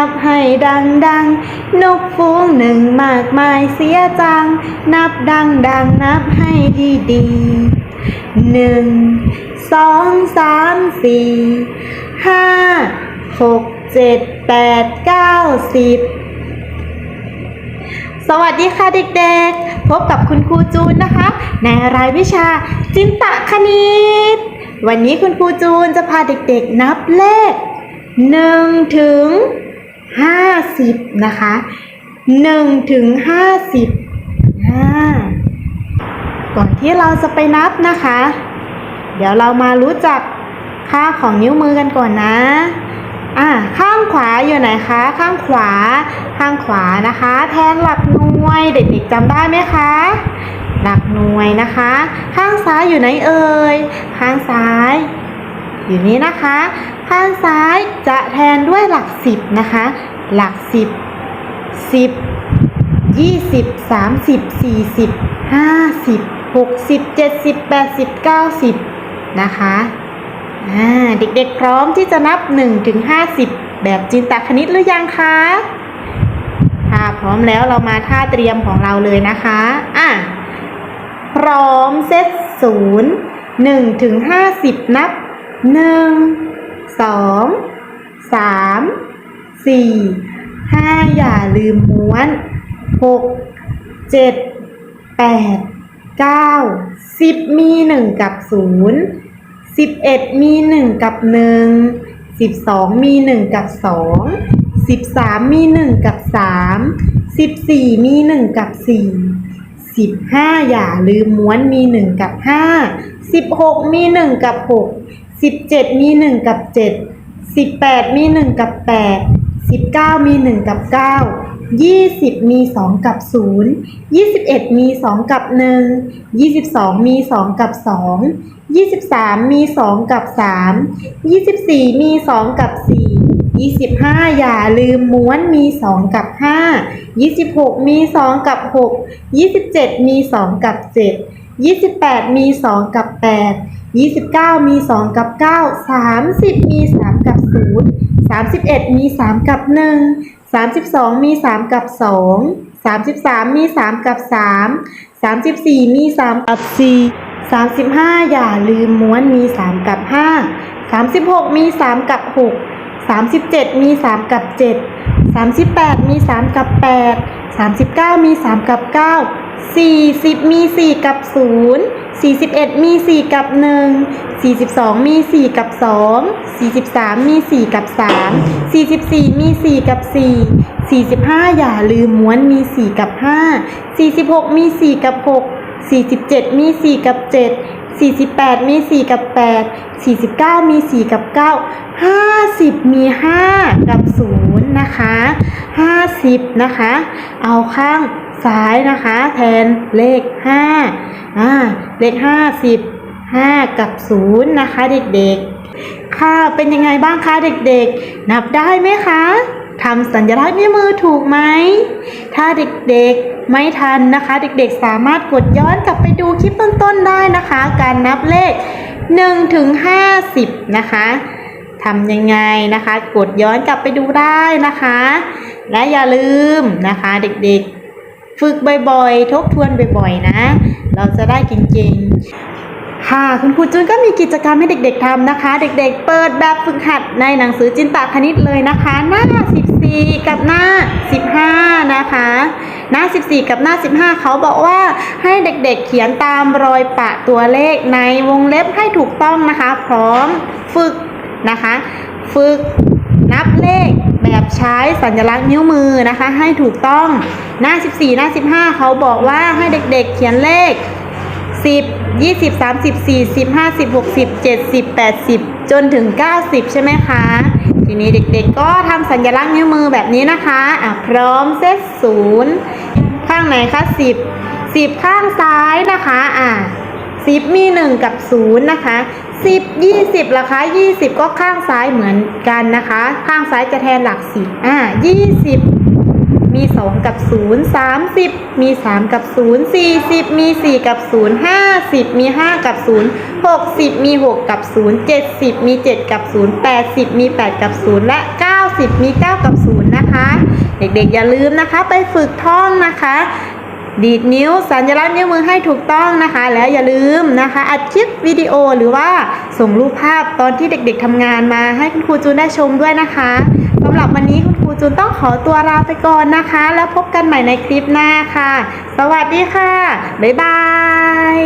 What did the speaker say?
นับให้ดังดังนกฟูงหนึ่งมากมายเสียจัง นับดังดังนับให้ดีดีหนึ่งสองสามสี่ห้าหกเจ็ดแปดเก้าสิบสวัสดีค่ะเด็กๆ พบกับคุณครูจูนนะคะ ในรายวิชาจินตคณิต วันนี้คุณครูจูนจะพาเด็กๆนับเลข1ถึง 50นะคะ1ถึง50อ่าก่อนที่เราจะไปนับนะคะ เดี๋ยวเรามารู้จักค่าของนิ้วมือกันก่อนนะอ่าข้างขวาอยู่ไหนคะ ข้างขวา ข้างขวานะคะ แทนหลักหน่วยเด็กๆจำได้ไหมคะ หลักหน่วยนะคะ ข้างซ้ายอยู่ไหนเอ่ย ข้างซ้าย อยู่นี้นะคะ ข้างซ้ายจะแทนด้วยหลักสิบนะคะ หลักสิบสิบยี่สิบสามสิบสี่สิบห้าสิบหกสิบเจ็ดสิบแปดสิบเก้าสิบนะคะเด็กๆพร้อมที่จะนับ1ถึง50 แบบจินตคณิตหรือยังคะถ้าพร้อมแล้วเรามาท่าเตรียมของเราเลยนะคะอะพร้อมเซตศูนย์หนึ่งถึงห้าสิบนับ หนึ่งสองสามสี่ห้าอย่าลืมม้วนหกเจ็ดแปดเก้าสิบมีหนึ่งกับศูนย์สิบเอ็ดมีหนึ่งกับหนึ่งสิบสองมีหนึ่งกับสองสิบสามมีหนึ่งกับสามสิบสี่มีหนึ่งกับสี่สิบห้าอย่าลืมม้วนมีหนึ่งกับห้าสิบหกมีหนึ่งกับหก สิบเจ็ดมีหนึ่งกับเจ็ดสิบแปดมีหนึ่งกับแปดสิบเก้ามีหนึ่งกับเก้ายี่สิบมีสองกับศูนย์ยี่สิบเอ็ดมีสองกับหนึ่งยี่สิบสองมีสองกับสองยี่สิบสามมีสองกับสามยี่สิบสี่มีสองกับสี่ยี่สิบห้าอย่าลืมม้วนมีสองกับห้ายี่สิบหกมีสองกับหกยี่สิบเจ็ดมีสองกับเจ็ดยี่สิบแปดมีสองกับแปด ยี่สิบเก้ามีสองกับเก้าสามสิบมีสามกับศูนย์สามสิบเอ็ดมีสามกับหนึ่งสามสิบสองมีสามกับสองสามสิบสามมีสามกับสามสามสิบสี่มีสามกับสี่สามสิบห้าอย่าลืมม้วนมีสามกับห้าสามสิบหกมีสามกับหกสามสิบเจ็ดมีสามกับเจ็ดสามสิบแปดมีสามกับแปดสามสิบเก้ามีสามกับเก้าสี่สิบมีสี่กับศูนย์สี่สิบเอ็ดมีสี่กับหนึ่งสี่สิบสองมีสี่กับสองสี่สิบสามมีสี่กับสามสี่สิบสี่มีสี่กับสี่สี่สิบห้าอย่าลืมม้วนมีสี่กับห้าสี่สิบหกมีสี่กับหกสี่สิบเจ็ดมีสี่กับเจ็ดสี่สิบแปดมีสี่กับแปดสี่สิบเก้ามีสี่กับเก้าห้าสิบมีห้ากับศูนย์นะคะห้าสิบนะคะ เอาข้าง ซ้ายนะคะ แทนเลขห้าอ่าเลขห้าสิบห้ากับศูนย์นะคะ เด็กๆ ค่ะเป็นยังไงบ้างคะเด็กๆ นับได้ไหมคะทำสัญลักษณ์นิ้วมือถูกไหม ถ้าเด็กๆไม่ทันนะคะ เด็กๆสามารถกดย้อนกลับไปดูคลิปต้นๆได้นะคะ การนับเลข1ถึง50 นะคะทำยังไงนะคะ กดย้อนกลับไปดูได้นะคะ และอย่าลืมนะคะ เด็กๆ ฝึกบ่อยๆ ทบทวนบ่อยๆ นะ เราจะได้เก่งๆ ค่ะ คุณครูจูนก็มีกิจกรรมให้เด็กๆทำนะคะ เด็กๆ เปิดแบบฝึกหัดในหนังสือจินตคณิตเลยนะคะ หน้า 14 กับหน้า 15 นะคะ หน้า 14 กับหน้า 15 เขาบอกว่าให้เด็กๆ เขียนตามรอยปะตัวเลขในวงเล็บให้ถูกต้องนะคะ พร้อมฝึกนะคะ ฝึกนับเลข แบบใช้สัญลักษณ์นิ้วมือนะคะ ให้ถูกต้องหน้า 14 หน้า 15 เขาบอกว่าให้เด็กๆเขียนเลข 10 20 30 40 50 60 70 80 จนถึง 90 ใช่ไหมคะ ทีนี้เด็กๆ ก็ทำสัญลักษณ์นิ้วมือแบบนี้นะคะอะพร้อมเซตศูนย์ข้างไหนคะ 10 10 ข้างซ้ายนะคะอะ 10มี1กับ0นะคะ10 20ล่ะคะ20ก็ข้างซ้ายเหมือนกันนะคะ ข้างซ้ายจะแทนหลัก10อะ20มี2กับ0 30มี3กับ0 40มี4กับ0 50มี5กับ0 60มี6กับ0 70มี7กับ0 80มี8กับ0และ90มี9กับ0นะคะ เด็กๆอย่าลืมนะคะ ไปฝึกท่องนะคะ ดีดนิ้วสัญลักษณ์นิ้วมือให้ถูกต้องนะคะ แล้วอย่าลืมนะคะอัดคลิปวิดีโอหรือว่าส่งรูปภาพตอนที่เด็กๆทำงานมาให้คุณครูจูนได้ชมด้วยนะคะสำหรับวันนี้คุณครูจูนต้องขอตัวลาไปก่อนนะคะ แล้วพบกันใหม่ในคลิปหน้าค่ะ สวัสดีค่ะ บ๊ายบาย